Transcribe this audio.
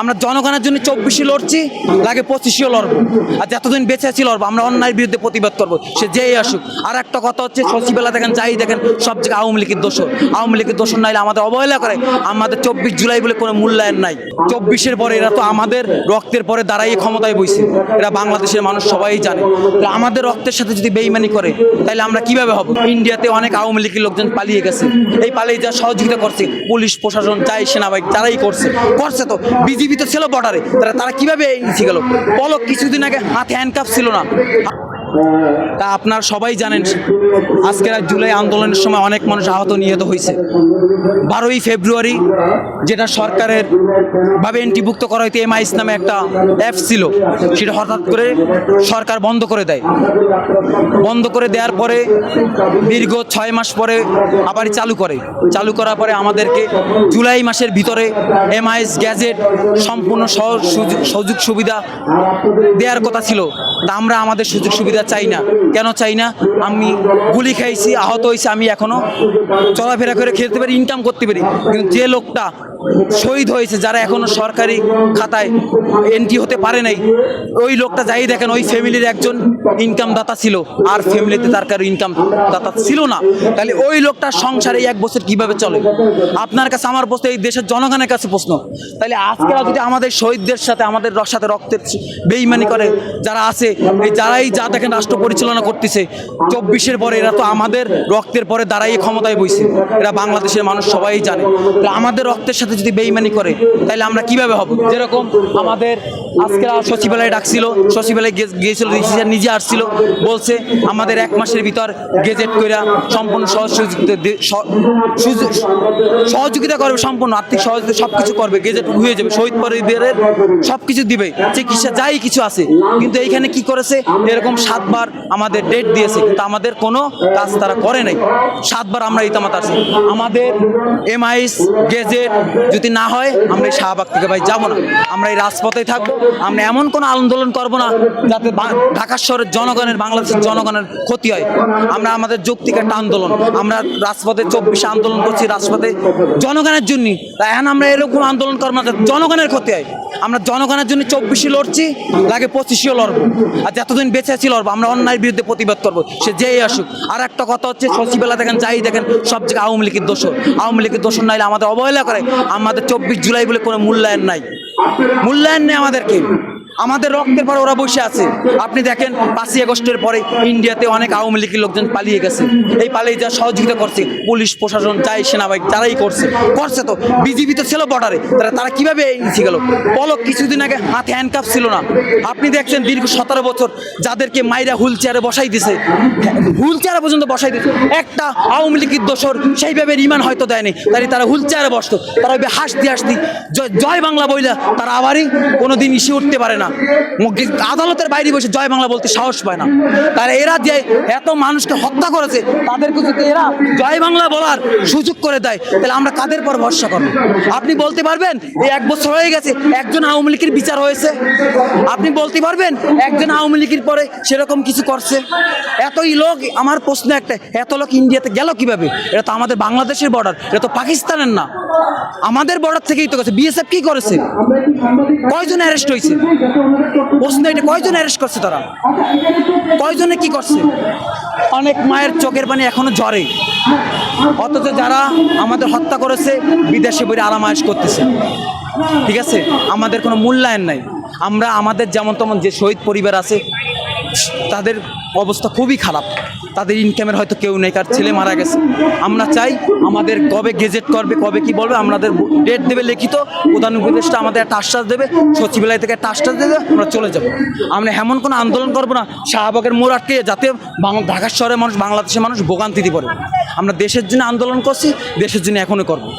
আমরা জনগণের জন্য চব্বিশে লড়ছি, লাগে পঁচিশেও লড়বো। আর যতদিন বেঁচে আছি লড়বো, আমরা অন্যায়ের বিরুদ্ধে প্রতিবাদ করব, সে যেই আসুক। আর একটা কথা হচ্ছে, সচিবেলা দেখেন, যাই দেখেন, সব জায়গায় আওয়ামী লীগের দোষর। আওয়ামী লীগের দোষর নাইলে আমাদের অবহেলা করে। আমাদের চব্বিশ জুলাই বলে কোনো মূল্যায়ন নাই। চব্বিশের পরে এরা তো আমাদের রক্তের পরে দাঁড়াই ক্ষমতায় বইছে। এরা বাংলাদেশের মানুষ, সবাই জানে। আমাদের রক্তের সাথে যদি বেইমানি করে, তাহলে আমরা কীভাবে হব? ইন্ডিয়াতে অনেক আওয়ামী লীগের লোকজন পালিয়ে গেছে। এই পালিয়ে যা সহযোগিতা করছে। পুলিশ, প্রশাসন, যাই সেনাবাহিনী, তারাই করছে। করছে তো বিজিবি তো ছিল বর্ডারে, তারা তারা কীভাবে ইসে গেল? বলো, কিছুদিন আগে হাতে হ্যান্ডকাপ ছিল না। তা আপনার সবাই জানেন, আজকের জুলাই আন্দোলনের সময় অনেক মানুষ আহত নিহত হয়েছে। বারোই ফেব্রুয়ারি যেটা সরকারের ভাবে এন্টিভুক্ত করা হইতে এমআইস নামে একটা অ্যাপ ছিল, সেটা হঠাৎ করে সরকার বন্ধ করে দেয়। বন্ধ করে দেওয়ার পরে দীর্ঘ ছয় মাস পরে আবার চালু করে। চালু করার পরে আমাদেরকে জুলাই মাসের ভিতরে এমআইএস গ্যাজেট সম্পূর্ণ সহজ সুযোগ সুবিধা দেওয়ার কথা ছিল। তা আমরা আমাদের সুযোগ সুবিধা চাই না। কেন চাই না? আমি গুলি খাইছি, আহত হয়েছি আমি এখনও চলাফেরা করে খেলতে পারি ইনকাম করতে পারি। কিন্তু যে লোকটা শহীদ হয়েছে যারা এখনও সরকারি খাতায় এন্ট্রি হতে পারে নাই। ওই লোকটা যাই দেখেন, ওই ফ্যামিলির একজন ইনকাম দাতা ছিল, আর ফ্যামিলিতে তার কারও ইনকাম দাতা ছিল না। তাহলে ওই লোকটার সংসারে এক বছর কীভাবে চলে? আপনার কাছে, আমার প্রশ্ন, এই দেশের জনগণের কাছে প্রশ্ন। তাহলে আজকে যদি আমাদের শহীদদের সাথে, আমাদের সাথে রক্তের বেইমানি করে যারা আছে, এই যারাই যা দেখেন রাষ্ট্র পরিচালনা করতেছে, চব্বিশের পরে এরা তো আমাদের রক্তের পরে দাঁড়াই ক্ষমতায় বইছে। এরা বাংলাদেশের মানুষ, সবাই জানে। আমাদের রক্তের সাথে যদি বেইমানি করে তাহলে আমরা কীভাবে হব? যেরকম আমাদের আজকে সচিবালয়ে ডাকছিল, সচিবালয়ে গিয়েছিল রিসিজার নিজে আসছিল, বলছে আমাদের এক মাসের ভিতর গেজেট কইরা সম্পূর্ণ সহযোগিতা করবে, সম্পূর্ণ আর্থিক সহযোগিতা সব কিছু করবে গেজেট হয়ে যাবে, শহীদ পরিবারের সব কিছু দিবে, চিকিৎসা যাই কিছু আছে, কিন্তু এইখানে কি করেছে? এরকম সাতবার আমাদের ডেট দিয়েছে, কিন্তু আমাদের কোনো কাজ তারা করে নাই। সাতবার আমরা ইতামাত আছি। আমাদের এমআইস গেজেট যদি না হয়, আমরা এই শাহবাগ থেকে ভাই যাব না। আমরা এই রাজপথে থাকব। আমরা এমন কোনো আন্দোলন করব না যাতে ঢাকা শহরের জনগণের, বাংলাদেশের জনগণের ক্ষতি হয়। আমরা আমাদের যৌক্তিক একটা আন্দোলন। আমরা রাজপথে চব্বিশে আন্দোলন করছি, রাজপথে জনগণের জন্য তাই এখন আমরা এরকম আন্দোলন করব না জনগণের ক্ষতি হয়। আমরা জনগণের জন্য চব্বিশে লড়ছি, লাগে পঁচিশেও লড়বো। আর যতদিন বেঁচে আছি লড়বো। আমরা অন্যায়ের বিরুদ্ধে প্রতিবাদ করব। সে যেই আসুক। আর একটা কথা হচ্ছে সচিবেলা দেখেন, যাই দেখেন, সব জায়গায় আওয়ামী লীগের দোষর আওয়ামী লীগের দোষর নাইলে আমাদের অবহেলা করে। আমাদের চব্বিশ জুলাই বলে কোনো মূল্যায়ন নাই। মূল্যায়ন নেই আমাদেরকে আমাদের রক্তের পরে ওরা বসে আছে। আপনি দেখেন, পাঁচই আগস্টের পরে ইন্ডিয়াতে অনেক আওয়ামী লীগের লোকজন পালিয়ে গেছে। এই পালিয়ে যা সহযোগিতা করছে। পুলিশ, প্রশাসন, যাই সেনাবাহিনী, তারাই করছে। করছে তো। বিজিবি তো ছিল বর্ডারে তারা তারা কীভাবে ইসে গেল? পলক কিছুদিন আগে হাতে হ্যান্ডকাপ ছিল না। আপনি দেখছেন, দীর্ঘ সতেরো বছর যাদেরকে মাইরা হুইল চেয়ারে বসাই দিছে। হুইল চেয়ারে পর্যন্ত বসাই দিছে। একটা আওয়ামী লীগের দোষর সেইভাবে রিমান হয়তো দেয়নি। তাই তারা হুইল চেয়ারে বসতো। তারা হাসতে হাসতে জয় বাংলা বইলা তারা আবারই কোনোদিন ইসে উঠতে পারে না। ম- আদালতের বাইরে বসে জয় বাংলা বলতে সাহস পায় না। তারা এরা যে এত মানুষকে হত্যা করেছে, তাদেরকে যদি এরা জয় বাংলা বলার সুযোগ করে দেয়, তাহলে আমরা কাদের পর ভরসা করব? আপনি বলতে পারবেন, এই এক বছর হয়ে গেছে, একজন আওয়ামী লীগের বিচার হয়েছে। আপনি বলতে পারবেন, একজন আওয়ামী লীগের পরে সেরকম কিছু করছে। এতই লোক, আমার প্রশ্ন একটা এত লোক ইন্ডিয়াতে গেল কীভাবে? এটা তো আমাদের বাংলাদেশের বর্ডার এটা তো পাকিস্তানের না। আমাদের বর্ডার থেকেই তো গেছে। বিএসএফ কি করেছে? কয়জন অ্যারেস্ট হয়েছে? প্রশ্ন এটা, কয়জন অ্যারেস্ট করছে তারা? কয়জনে কি করছে? অনেক মায়ের চোখের পানি এখনও ঝরে। অথচ যারা আমাদের হত্যা করেছে, বিদেশে বইরে আরামায়েশ করতেছে। ঠিক আছে? আমাদের কোনো মূল্যায়ন নাই। আমরা, আমাদের যেমন তেমন যে শহীদ পরিবার আছে তাদের অবস্থা খুবই খারাপ। তাদের ইনকামের হয়তো কেউ নেই, কার ছেলে মারা গেছে। আমরা চাই আমাদের কবে গেজেট করবে, কবে কি বলবে, আমাদের ডেট দেবে লিখিত। প্রধান উপদেষ্টা আমাদের একটা আশ্বাস দেবে, সচিবালয় থেকে একটা আশ্বাস দেবে, আমরা চলে যাব। আমরা এমন কোনো আন্দোলন করব না, শাহবাগের মোড় আটকে যাতে বাং- ঢাকা শহরের মানুষ, বাংলাদেশের মানুষ ভোগান্তিতে পড়ে। আমরা দেশের জন্য আন্দোলন করছি, দেশের জন্য এখনই করব।